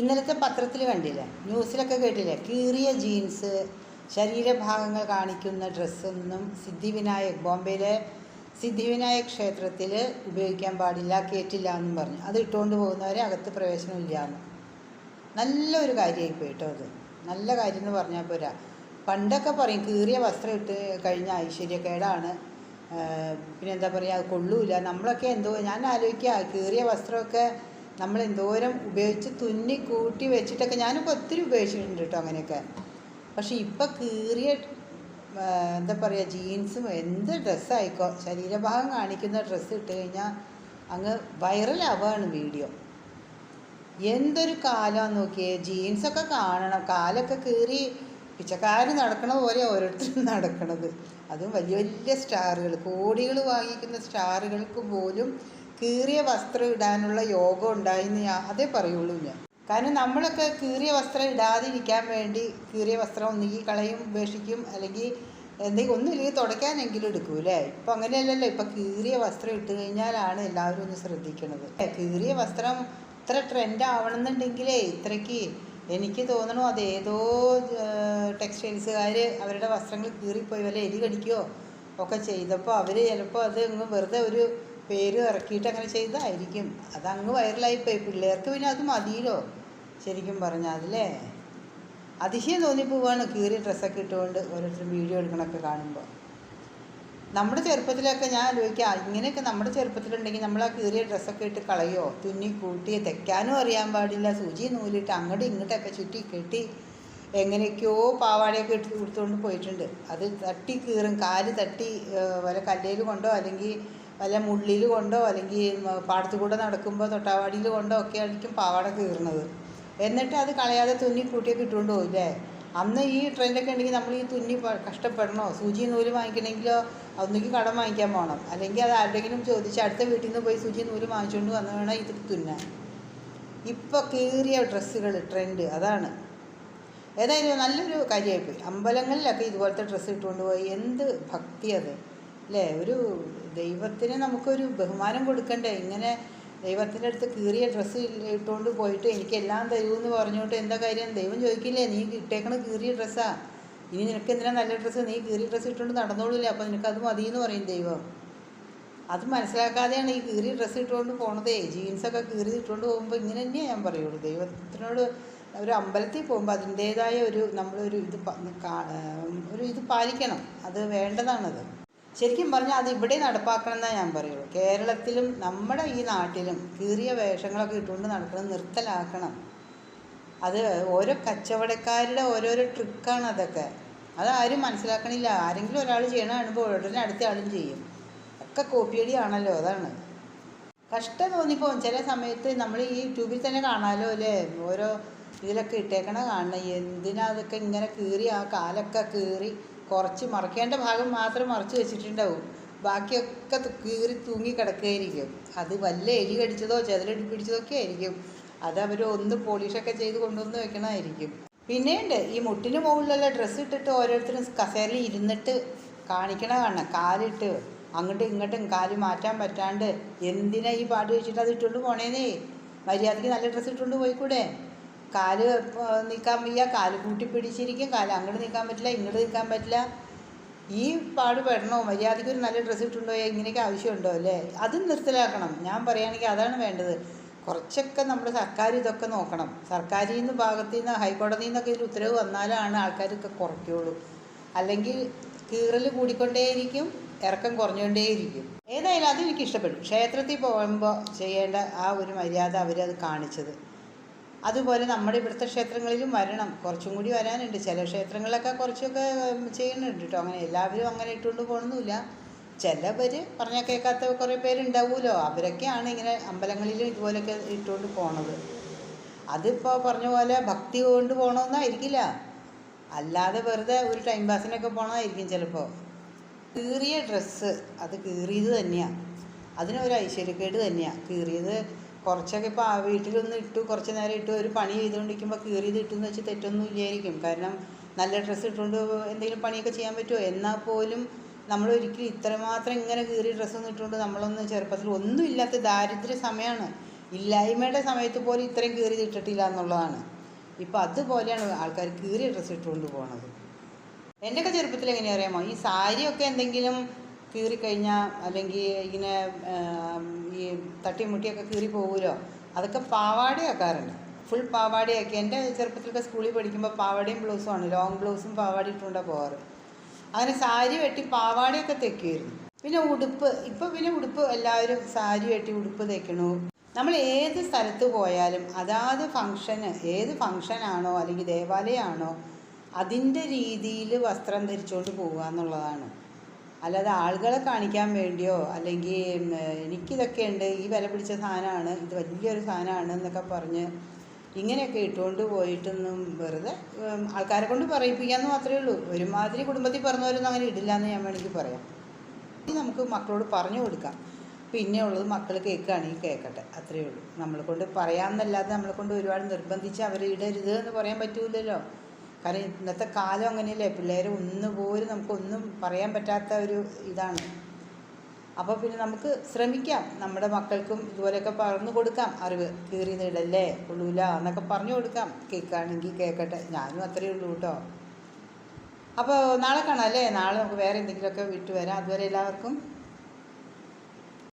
ഇന്നലത്തെ പത്രത്തിൽ കണ്ടില്ലേ? ന്യൂസിലൊക്കെ കേട്ടില്ലേ? കീറിയ ജീൻസ് ശരീരഭാഗങ്ങൾ കാണിക്കുന്ന ഡ്രസ്സൊന്നും സിദ്ധിവിനായക് ബോംബെയിലെ സിദ്ധിവിനായക് ക്ഷേത്രത്തിൽ ഉപയോഗിക്കാൻ പാടില്ല കേട്ടില്ല എന്നും പറഞ്ഞു. അത് ഇട്ടുകൊണ്ട് പോകുന്നവരെ അകത്ത് പ്രവേശനമില്ല എന്ന് നല്ലൊരു കാര്യമായി പോയിട്ടോ അത്. നല്ല കാര്യം എന്ന് പറഞ്ഞാൽ പോരാ. പണ്ടൊക്കെ പറയും കീറിയ വസ്ത്രം ഇട്ട് കഴിഞ്ഞ ഐശ്വര്യക്കേടാണ്. പിന്നെന്താ പറയുക അത് കൊള്ളൂല. നമ്മളൊക്കെ എന്തോ ഞാൻ ആലോചിക്കുക കീറിയ വസ്ത്രമൊക്കെ നമ്മൾ എന്തോരം ഉപയോഗിച്ച് തുന്നി കൂട്ടി വെച്ചിട്ടൊക്കെ ഞാനൊക്കെ ഒത്തിരി ഉപയോഗിച്ചിട്ടുണ്ട് കേട്ടോ അങ്ങനെയൊക്കെ. പക്ഷെ ഇപ്പം കീറിയ എന്താ പറയുക ജീൻസും എന്ത് ഡ്രസ്സായിക്കോ ശരീരഭാഗം കാണിക്കുന്ന ഡ്രസ്സ് ഇട്ട് കഴിഞ്ഞാൽ അങ്ങ് വൈറലാവുകയാണ് വീഡിയോ. എന്തൊരു കാലമാണ് നോക്കിയേ ജീൻസൊക്കെ കാണണം കാലൊക്കെ കീറി പിച്ചക്കാർ നടക്കണ പോലെ ഓരോരുത്തരും നടക്കണത്. അതും വലിയ വലിയ സ്റ്റാറുകൾ കോടികൾ വാങ്ങിക്കുന്ന സ്റ്റാറുകൾക്ക് പോലും കീറിയ വസ്ത്രം ഇടാനുള്ള യോഗം ഉണ്ടായിന്ന് ഞാൻ അതേ പറയുള്ളൂ ഞാൻ കാരണം നമ്മളൊക്കെ കീറിയ വസ്ത്രം ഇടാതിരിക്കാൻ വേണ്ടി കീറിയ വസ്ത്രം ഒന്നുകിൽ കളയും ഉപേക്ഷിക്കും അല്ലെങ്കിൽ എന്തെങ്കിലും ഒന്നുമില്ലെങ്കിൽ തുടയ്ക്കാനെങ്കിലും എടുക്കും അല്ലേ? ഇപ്പം അങ്ങനെയല്ലല്ലോ. ഇപ്പം കീറിയ വസ്ത്രം ഇട്ട് കഴിഞ്ഞാലാണ് എല്ലാവരും ഒന്ന് ശ്രദ്ധിക്കണത്. കീറിയ വസ്ത്രം ഇത്ര ട്രെൻഡ് ആവണമെന്നുണ്ടെങ്കിലേ ഇത്രയ്ക്ക് എനിക്ക് തോന്നണു അത് ഏതോ ടെക്സ്റ്റൈൽസുകാർ അവരുടെ വസ്ത്രങ്ങൾ കീറിപ്പോയി വല്ല എലി കടിക്കുകയോ ഒക്കെ ചെയ്തപ്പോൾ അവർ ചിലപ്പോൾ അത് വെറുതെ ഒരു പേര് ഇറക്കിയിട്ട് അങ്ങനെ ചെയ്തതായിരിക്കും അതങ്ങ് വൈറലായിപ്പോയി. പിള്ളേർക്ക് പിന്നെ അത് മതിയല്ലോ ശരിക്കും പറഞ്ഞാൽ അതിലേ അതിശയം തോന്നിപ്പോവാണ് കീറിയ ഡ്രസ്സൊക്കെ ഇട്ടുകൊണ്ട് ഓരോരുത്തരും വീഡിയോ എടുക്കണമൊക്കെ കാണുമ്പോൾ നമ്മുടെ ചെറുപ്പത്തിലൊക്കെ ഞാൻ ആലോചിക്കുക ഇങ്ങനെയൊക്കെ നമ്മുടെ ചെറുപ്പത്തിലുണ്ടെങ്കിൽ നമ്മൾ ആ കീറിയ ഡ്രസ്സൊക്കെ ഇട്ട് കളയോ? തുന്നി കൂട്ടി തെക്കാനും അറിയാൻ പാടില്ല. സൂചി നൂലിട്ട് അങ്ങോട്ടും ഇങ്ങോട്ടൊക്കെ ചുറ്റി കെട്ടി എങ്ങനെയൊക്കെയോ പാവാടയൊക്കെ ഇട്ട് കൊടുത്തുകൊണ്ട് പോയിട്ടുണ്ട്. അത് തട്ടി കീറും. കാൽ തട്ടി വല്ല കല്ലേൽ കൊണ്ടോ അല്ലെങ്കിൽ വല്ല മുള്ളിൽ കൊണ്ടോ അല്ലെങ്കിൽ പാടത്തു കൂടെ നടക്കുമ്പോൾ തൊട്ടാവാടിയിൽ കൊണ്ടോ ഒക്കെ ആയിരിക്കും പാവാട കീറുന്നത്. എന്നിട്ട് അത് കളയാതെ തുന്നി കൂട്ടിയൊക്കെ ഇട്ടുകൊണ്ട് പോയില്ലേ അന്ന് ഈ ട്രെൻഡൊക്കെ ഉണ്ടെങ്കിൽ നമ്മൾ ഈ തുന്നി കഷ്ടപ്പെടണോ? സൂചി നൂൽ വാങ്ങിക്കണമെങ്കിലോ? ഒന്നുകിൽ കടം വാങ്ങിക്കാൻ പോകണം അല്ലെങ്കിൽ അത് ആരുടെങ്കിലും ചോദിച്ച് അടുത്ത വീട്ടിൽ നിന്ന് പോയി സൂചി നൂൽ വാങ്ങിച്ചുകൊണ്ട് വന്ന് വേണം ഇത് തുന്നാൻ. ഇപ്പോൾ കീറിയ ഡ്രസ്സുകൾ ട്രെൻഡ് അതാണ്. ഏതായാലും നല്ലൊരു കാര്യമായിപ്പോയി. അമ്പലങ്ങളിലൊക്കെ ഇതുപോലത്തെ ഡ്രസ്സ് ഇട്ടുകൊണ്ട് പോയി. എന്ത് ഭക്തി അത്. അല്ലേ ഒരു ദൈവത്തിന് നമുക്കൊരു ബഹുമാനം കൊടുക്കണ്ടേ? ഇങ്ങനെ ദൈവത്തിന്റെ അടുത്ത് കീറിയ ഡ്രസ്സ് ഇട്ടുകൊണ്ട് പോയിട്ട് എനിക്കെല്ലാം എന്ന് പറഞ്ഞുകൊണ്ട് എന്താ കാര്യം? ദൈവം ചോദിക്കില്ലേ നീ ഇട്ടേക്കണ കീറിയ ഡ്രസ്സാ. ഇനി നിനക്ക് എന്തിനാ നല്ല ഡ്രസ്സ്? നീ കീറിയ ഡ്രസ്സ് ഇട്ടുകൊണ്ട് നടന്നോളൂല്ലേ? നിനക്ക് അത് മതി എന്ന് പറയും ദൈവം. അത് മനസ്സിലാക്കാതെയാണ് ഈ കീറിയ ഡ്രസ്സ് ഇട്ടുകൊണ്ട് പോണതേ. ജീൻസൊക്കെ കീറി ഇട്ടുകൊണ്ട് പോകുമ്പോൾ ഇങ്ങനെ തന്നെയാണ് ഞാൻ പറയുള്ളൂ. ദൈവത്തിനോട് ഒരു അമ്പലത്തിൽ പോകുമ്പോൾ അതിന്റേതായ ഒരു നമ്മളൊരു ഇത് ഒരു ഇത് പാലിക്കണം. അത് വേണ്ടതാണത്. ശരിക്കും പറഞ്ഞാൽ അത് ഇവിടെ നടപ്പാക്കണം എന്നാണ് ഞാൻ പറയുള്ളൂ. കേരളത്തിലും നമ്മുടെ ഈ നാട്ടിലും കീറിയ വേഷങ്ങളൊക്കെ ഇട്ടുകൊണ്ട് നടക്കണം നിർത്തലാക്കണം. അത് ഓരോ കച്ചവടക്കാരുടെ ഓരോരോ ട്രിക്കാണ് അതൊക്കെ. അതാരും മനസ്സിലാക്കണില്ല. ആരെങ്കിലും ഒരാൾ ചെയ്യണ കാണുമ്പോൾ ഉടനെ അടുത്ത ആളും ചെയ്യും. ഒക്കെ കോപ്പിയടിയാണല്ലോ അതാണ്. കഷ്ടം തോന്നിപ്പോൾ ചില സമയത്ത് നമ്മൾ ഈ യൂട്യൂബിൽ തന്നെ കാണാമല്ലോ അല്ലേ? ഓരോ ഇതിലൊക്കെ ഇട്ടേക്കണ കാണണം എന്തിനാ അതൊക്കെ ഇങ്ങനെ കീറി ആ കാലൊക്കെ കീറി കുറച്ച് മറക്കേണ്ട ഭാഗം മാത്രം മറച്ച് വെച്ചിട്ടുണ്ടാവും. ബാക്കിയൊക്കെ കീറി തൂങ്ങി കിടക്കുകയായിരിക്കും അത് വല്ല എലി കടിച്ചതോ ചെതലടി പിടിച്ചതോ ഒക്കെ ആയിരിക്കും. അത് അവർ ഒന്ന് പോളിഷൊക്കെ ചെയ്ത് കൊണ്ടുവന്ന് വെക്കണമായിരിക്കും. പിന്നെയുണ്ട് ഈ മുട്ടിന് മുകളിലുള്ള ഡ്രസ്സ് ഇട്ടിട്ട് ഓരോരുത്തരും കസേരയിൽ ഇരുന്നിട്ട് കാണിക്കണ കാണണം. കാലിട്ട് അങ്ങോട്ടും ഇങ്ങോട്ടും കാൽ മാറ്റാൻ പറ്റാണ്ട് എന്തിനാ ഈ പാട്ട് വെച്ചിട്ട് അത് ഇട്ടുകൊണ്ട് പോണേന്നേ? മര്യാദയ്ക്ക് നല്ല ഡ്രസ്സ് ഇട്ടുകൊണ്ട് പോയിക്കൂടെ? കാൽ നിൽക്കാൻ വയ്യ കാൽ കൂട്ടി പിടിച്ചിരിക്കും കാൽ അങ്ങോട്ട് നിൽക്കാൻ പറ്റില്ല ഇങ്ങോട്ട് നിൽക്കാൻ പറ്റില്ല. ഈ പാട് പെടണോ? മര്യാദയ്ക്ക് ഒരു നല്ല ഡ്രസ്സ് ഇട്ടുണ്ടോ? ഇങ്ങനെയൊക്കെ ആവശ്യമുണ്ടോ അല്ലേ? അതും നിർത്തലാക്കണം. ഞാൻ പറയുകയാണെങ്കിൽ അതാണ് വേണ്ടത്. കുറച്ചൊക്കെ നമ്മൾ സർക്കാർ ഇതൊക്കെ നോക്കണം. സർക്കാരിൽ നിന്ന് ഭാഗത്തു നിന്ന് ഹൈക്കോടതിയിൽ നിന്നൊക്കെ ഒരു ഉത്തരവ് വന്നാലാണ് ആൾക്കാരൊക്കെ കുറയ്ക്കുള്ളൂ. അല്ലെങ്കിൽ കീറൽ കൂടിക്കൊണ്ടേയിരിക്കും ഇറക്കം കുറഞ്ഞുകൊണ്ടേയിരിക്കും. ഏതായാലും അത് എനിക്ക് ഇഷ്ടപ്പെട്ടു ക്ഷേത്രത്തിൽ പോകുമ്പോൾ ചെയ്യേണ്ട ആ ഒരു മര്യാദ അവരത് കാണിച്ചത്. അതുപോലെ നമ്മുടെ ഇവിടുത്തെ ക്ഷേത്രങ്ങളിലും വരണം. കുറച്ചും കൂടി വരാനുണ്ട്. ചില ക്ഷേത്രങ്ങളിലൊക്കെ കുറച്ചൊക്കെ ചെയ്യുന്നുണ്ട് കേട്ടോ അങ്ങനെ എല്ലാവരും അങ്ങനെ ഇട്ടുകൊണ്ട് പോകണമെന്നില്ല ചിലവർ പറഞ്ഞാൽ കേൾക്കാത്ത കുറേ പേരുണ്ടാവുമല്ലോ അവരൊക്കെയാണ് ഇങ്ങനെ അമ്പലങ്ങളിലും ഇതുപോലെയൊക്കെ ഇട്ടുകൊണ്ട് പോണത്. അതിപ്പോൾ പറഞ്ഞ പോലെ ഭക്തി കൊണ്ട് പോകണമെന്നായിരിക്കില്ല അല്ലാതെ വെറുതെ ഒരു ടൈം പാസിനൊക്കെ പോകണമായിരിക്കും ചിലപ്പോൾ കീറിയ ഡ്രസ്സ് അത് കീറിയത് തന്നെയാണ് അതിനൊരു ഐശ്വര്യക്കേട് തന്നെയാണ് കീറിയത് കുറച്ചൊക്കെ ഇപ്പോൾ വീട്ടിലൊന്ന് ഇട്ടു കുറച്ച് നേരം ഇട്ടു ഒരു പണി ചെയ്തുകൊണ്ടിരിക്കുമ്പോൾ കീറിയത് ഇട്ടെന്ന് വെച്ച് തെറ്റൊന്നും ഇല്ലായിരിക്കും കാരണം നല്ല ഡ്രസ്സ് ഇട്ടുകൊണ്ട് എന്തെങ്കിലും പണിയൊക്കെ ചെയ്യാൻ പറ്റുമോ എന്നാൽ പോലും നമ്മൾ ഒരിക്കലും ഇത്രമാത്രം ഇങ്ങനെ കീറിയ ഡ്രസ്സൊന്നും ഇട്ടുകൊണ്ട് നമ്മളൊന്ന് ചെറുപ്പത്തിൽ ഒന്നുമില്ലാത്ത ദാരിദ്ര്യ സമയമാണ് ഇല്ലായ്മയുടെ സമയത്ത് പോലും ഇത്രയും കീറി ഇട്ടിട്ടില്ല എന്നുള്ളതാണ്. ഇപ്പം അതുപോലെയാണ് ആൾക്കാർ കീറിയ ഡ്രസ്സ് ഇട്ടുകൊണ്ട് പോണത്. എന്റെയൊക്കെ ചെറുപ്പത്തിൽ എങ്ങനെയാ അറിയാമോ? ഈ സാരിയൊക്കെ എന്തെങ്കിലും കീറിക്കഴിഞ്ഞാൽ അല്ലെങ്കിൽ ഇങ്ങനെ ഈ തട്ടിമുട്ടിയൊക്കെ കീറി പോകുമല്ലോ അതൊക്കെ പാവാടയാക്കാറുണ്ട്. ഫുൾ പാവാടയാക്കി. എന്റെ ചെറുപ്പത്തിലൊക്കെ സ്കൂളിൽ പഠിക്കുമ്പോൾ പാവാടയും ബ്ലൗസുമാണ് ലോങ് ബ്ലൗസും പാവാടി ഇട്ടുകൊണ്ടാണ് പോകാറ് അങ്ങനെ സാരി വെട്ടി പാവാടയൊക്കെ തെക്കുമായിരുന്നു പിന്നെ ഉടുപ്പ്. ഇപ്പോൾ പിന്നെ ഉടുപ്പ് എല്ലാവരും സാരി വെട്ടി ഉടുപ്പ് തയ്ക്കണു നമ്മൾ ഏത് സ്ഥലത്ത് പോയാലും അതാത് ഫങ്ഷന് ഏത് ഫങ്ഷനാണോ അല്ലെങ്കിൽ ദേവാലയമാണോ അതിന്റെ രീതിയിൽ വസ്ത്രം ധരിച്ചുകൊണ്ട് പോകുക എന്നുള്ളതാണ്. അല്ലാതെ ആളുകളെ കാണിക്കാൻ വേണ്ടിയോ അല്ലെങ്കിൽ എനിക്ക് എനിക്കിതൊക്കെ ഉണ്ട് ഈ വില പിടിച്ച സാധനമാണ് ഇത് വലിയൊരു സാധനമാണ് എന്നൊക്കെ പറഞ്ഞ് ഇങ്ങനെയൊക്കെ ഇട്ടുകൊണ്ട് പോയിട്ടൊന്നും വെറുതെ ആൾക്കാരെ കൊണ്ട് പറയിപ്പിക്കാമെന്ന് മാത്രമേ ഉള്ളൂ. ഒരുമാതിരി കുടുംബത്തിൽ പറഞ്ഞവരൊന്നും അങ്ങനെ ഇടില്ല എന്ന് ഞാൻ വേണമെങ്കിൽ പറയാം. ഇനി നമുക്ക് മക്കളോട് പറഞ്ഞു കൊടുക്കാം. പിന്നെ ഉള്ളത് മക്കൾ കേൾക്കുകയാണെങ്കിൽ കേൾക്കട്ടെ അത്രയേ ഉള്ളൂ. നമ്മളെ കൊണ്ട് പറയാമെന്നല്ലാതെ നമ്മളെ കൊണ്ട് ഒരുപാട് നിർബന്ധിച്ച് അവരെ ഇടരുത് എന്ന് പറയാൻ പറ്റൂലല്ലോ. കാരണം ഇന്നത്തെ കാലം അങ്ങനെയല്ലേ? പിള്ളേർ ഒന്നുപോലും നമുക്കൊന്നും പറയാൻ പറ്റാത്ത ഒരു ഇതാണ്. അപ്പോൾ പിന്നെ നമുക്ക് ശ്രമിക്കാം. നമ്മുടെ മക്കൾക്കും ഇതുപോലെയൊക്കെ പറഞ്ഞു കൊടുക്കാം. അറിവ് കീറി നീടല്ലേ കൊള്ളൂല എന്നൊക്കെ പറഞ്ഞു കൊടുക്കാം. കേൾക്കുകയാണെങ്കിൽ കേൾക്കട്ടെ. ഞാനും അത്രയേ ഉള്ളൂ കേട്ടോ. അപ്പോൾ നാളെ കാണാം അല്ലേ? നാളെ നമുക്ക് വേറെ എന്തെങ്കിലുമൊക്കെ വിട്ടു വരാം. അതുവരെ എല്ലാവർക്കും